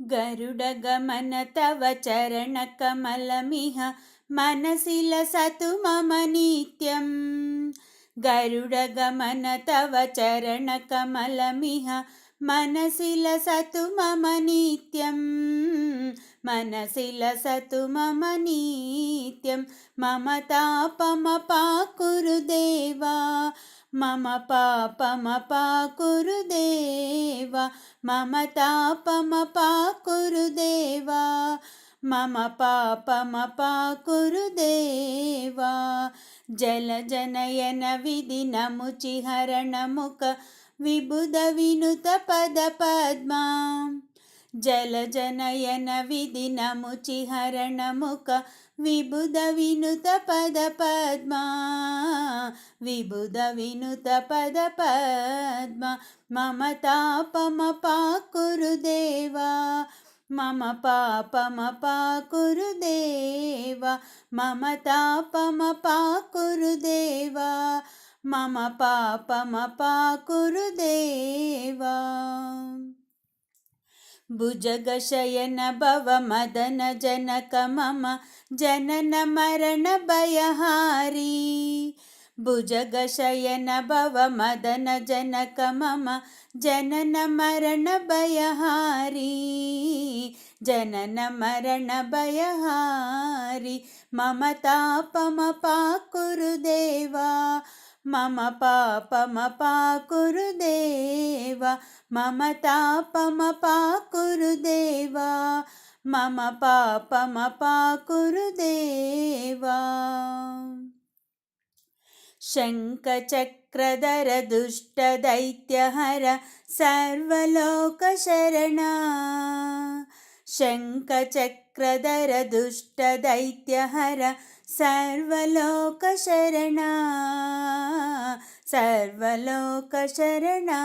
गरुडगमन तव चरणकमलमिह मनसि लसतु मम नित्यम्। गरुडगमन तव चरणकमलमिह मनसि लसतु मम नित्यं मनसि लसतु मम नित्यं మమ పాపమ పాకురుదేవా మమ తాపమ పాకురుదేవా మమ పాపమ పాకురుదేవా. జలజనయన విధి నముచిహరణముఖ విబుధ వినుత పద పద్మా. జలజనయన విదినముచిహరణముఖ విబుధ వినుత పద పద్మా విబుధ వినుత పద పద్మ. మమతాపమ పాకురుదేవా మమ పాపమ పాకురుదేవా మమతాపమ పాకురుదేవా మమ పాపమ పాకురుదేవా भुजगशयन भव मदन जनक मम जनन मरण भयहारी भुजगशयन भव मदन जनक मम जनन मरण भयहारी जनन मरण भयहारी मम तापमपाकुरु देवा मम पापमपाकुरुदेव मम तापमपाकुरुदेव मम पापमपाकुरुदेव। शङ्खचक्रधर दुष्टदैत्यहर सर्वलोकशरणा। शङ्खचक्रधर दुष्टदैत्यहर सर्वलोकशरणा सर्वलोकशरणा।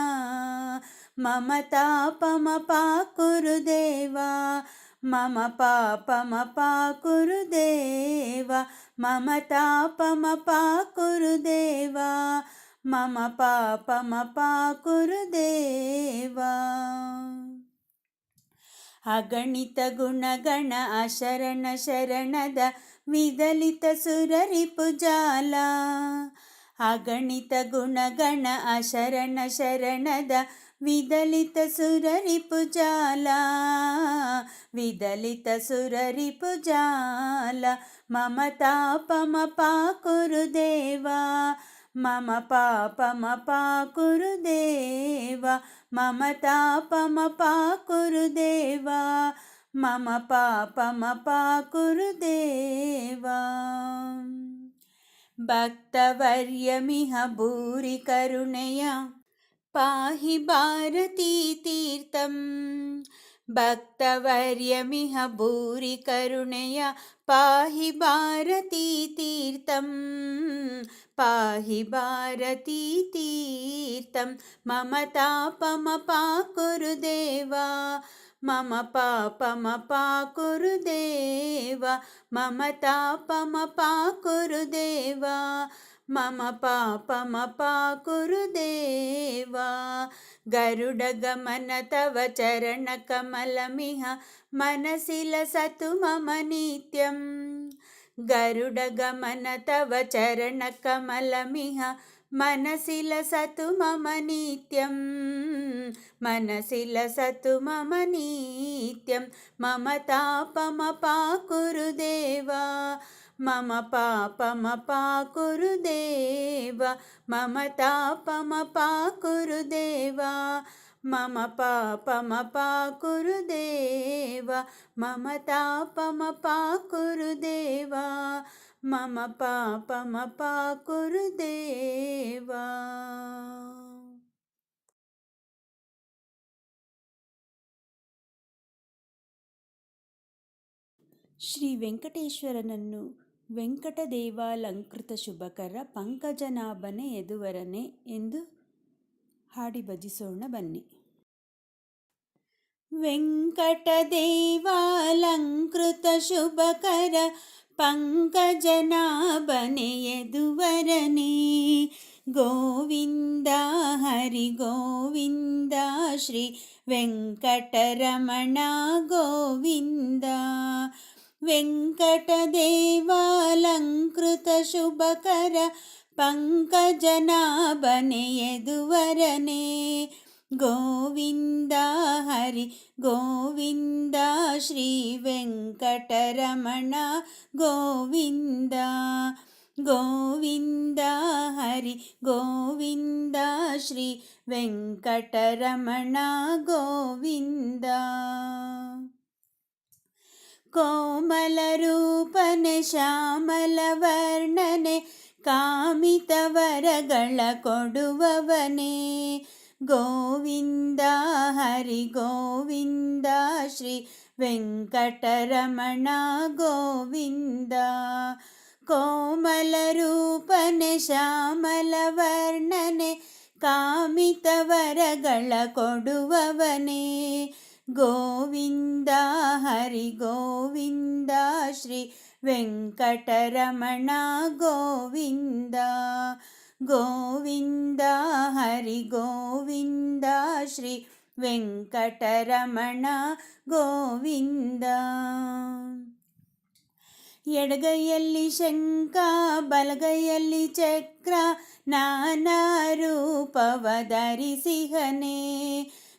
मम तापमपाकुरुदेवा मम पापमपाकुरुदेवा। मम तापमपाकुरुदेवा मम पापमपाकुरुदेवा। अगणितगुणगण अशरण शरणद విదలిత ಸುರರಿಪುಜಾಲ ಅಗಣಿತ ಗುಣಗಣ ಅಶರಣ ಶರಣದ ವಿದಲಿತ ಸುರರಿಪುಜಾಲ ವಿದಲಿತ ಸುರರಿಪುಜಾಲ ಮಮತಾಪಮ ಪಾಕುರುದೇವ మమ పాపమ పాకురుదేవా మమతాపమ పాకురుదేవా मम पापमपाकुरुदेवा। भक्तवर्यमिह भूरि करुणया पाहि भारतीतीर्थम्। भक्तवर्यमिह भूरि करुणया पाहि भारतीतीर्थं पाहि भारतीतीर्थं मम तापमपाकुरुदेवा। మమ పాపమ పాకురు దేవ మమ తాపమ పాకురు దేవా మమ పాపమ పాకురు దేవా. గరుడ గమన తవ చరణ కమలమిహ మనసిల సతు మమ నిత్యం. గరుడ గమన తవ చరణ కమలమిహ మనసిల సతు మమ నిత్యం మనసిల సతు మమ నిత్యం మమ తాపమ పాకురుదేవా మమ పాపమ పాకురుదేవా మమ తాపమ పాకురుదేవా మమ పాపమ పాకురుదేవా మమ తాపమ పాకురుదేవా మమ పాపమ పాకురుదేవా ಶ್ರೀ ವೆಂಕಟೇಶ್ವರನನ್ನು ವೆಂಕಟದೇವಾಲಂಕೃತ ಶುಭಕರ ಪಂಕಜನಾಭನೆ ಎದುವರನೆ ಎಂದು ಹಾಡಿ ಭಜಿಸೋಣ ಬನ್ನಿ. ವೆಂಕಟದೇವಾಲಂಕೃತ ಶುಭಕರ पङ्कजनाभनयदुवरने। गोविन्द हरिगोविन्द श्री वेङ्कटरमण गोविन्द। वेङ्कटदेवालङ्कृतशुभकर पङ्कजनाभनयदुवरने। गोविन्द ಹರಿ ಗೋವಿಂದ ಶ್ರೀ ವೆಂಕಟರಮಣ ಗೋವಿಂದ. ಗೋವಿಂದ ಹರಿ ಗೋವಿಂದ ಶ್ರೀ ವೆಂಕಟರಮಣ ಗೋವಿಂದ. ಕೋಮಲರೂಪನೆ ಶ್ಯಾಮಲವರ್ಣನೆ ಕಾಮಿತವರಗಳ ಕೊಡುವವನೇ. ಗೋವಿಂದ ಹರಿ ಗೋವಿಂದ ಶ್ರೀ ವೆಂಕಟರಮಣ ಗೋವಿಂದ ಕೋಮಲರೂಪನೆ ಶ್ಯಾಮಲವರ್ಣನೆ ಕಾಮಿತವರಗಳ ಕೊಡುವವನೇ ಗೋವಿಂದ ಹರಿ ಗೋವಿಂದ ಶ್ರೀ ವೆಂಕಟರಮಣ ಗೋವಿಂದ ಗೋವಿಂದ ಹರಿ ಗೋವಿಂದ ಶ್ರೀ ವೆಂಕಟರಮಣ ಗೋವಿಂದ ಎಡಗೈಯಲ್ಲಿ ಶಂಕ ಬಲಗೈಯಲ್ಲಿ ಚಕ್ರ ನಾನಾ ರೂಪವ ಧರಿಸಿಹನೆ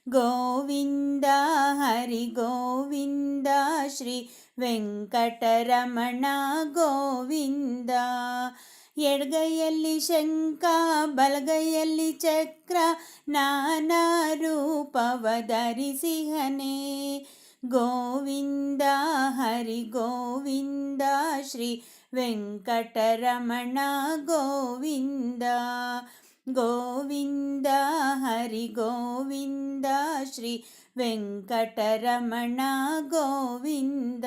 ಗೋವಿಂದ ಹರಿ ಗೋವಿಂದ ಶ್ರೀ ವೆಂಕಟರಮಣ ಗೋವಿಂದ ಎಡಗೈಯಲ್ಲಿ ಶಂಕ ಬಲಗೈಯಲ್ಲಿ ಚಕ್ರ ನಾನಾ ರೂಪವ ಧರಿಸಿಹನೆ ಗೋವಿಂದ ಹರಿ ಗೋವಿಂದ ಶ್ರೀ ವೆಂಕಟರಮಣ ಗೋವಿಂದ ಗೋವಿಂದ ಹರಿ ಗೋವಿಂದ ಶ್ರೀ ವೆಂಕಟರಮಣ ಗೋವಿಂದ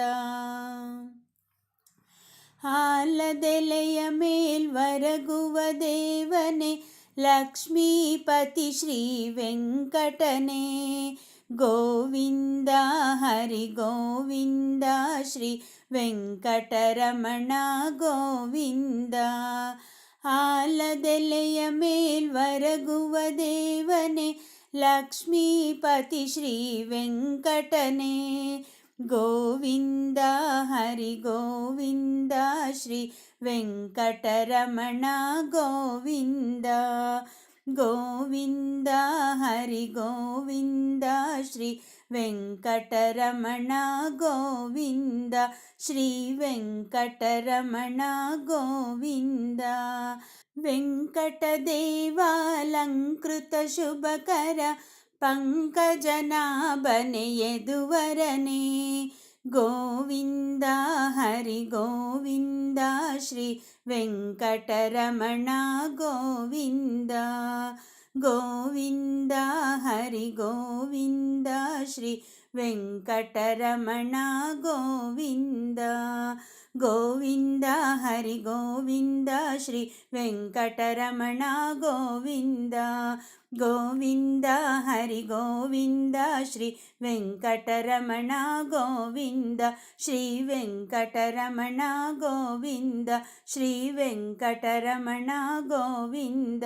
ಹಾಲದೆಲೆಯ ಮೇಲ್ವರಗುವ ದೇವನೇ ಲಕ್ಷ್ಮೀಪತಿ ಶ್ರೀ ವೆಂಕಟನೇ ಗೋವಿಂದ ಹರಿ ಗೋವಿಂದ ಶ್ರೀ ವೆಂಕಟರಮಣ ಗೋವಿಂದ ಆಲದೆಲೆಯ ಮೇಲ್ವರಗುವ ದೇವನೇ ಲಕ್ಷ್ಮೀಪತಿ ಶ್ರೀ ವೆಂಕಟನೇ గోవింద హరి గోవింద శ్రీ వెంకటరమణ గోవింద. గోవింద హరి గోవింద శ్రీ వెంకటరమణ గోవింద శ్రీ వెంకటరమణ గోవింద. వెంకటదేవాలంకృత శుభకర ಪಂಕಜನಾಭನೆ ಯದುವರನೆ ಗೋವಿಂದ ಹರಿ ಗೋವಿಂದ ಶ್ರೀ ವೆಂಕಟರಮಣ ಗೋವಿಂದ ಗೋವಿಂದ ಹರಿ ಗೋವಿಂದ ಶ್ರೀ ವೆಂಕಟರಮಣ ಗೋವಿಂದ గోవింద హరి గోవింద శ్రీ వెంకటరమణ గోవింద. గోవింద హరి గోవింద శ్రీ వెంకటరమణ గోవింద. శ్రీ వెంకటరమణ గోవింద శ్రీ వెంకటరమణ గోవింద.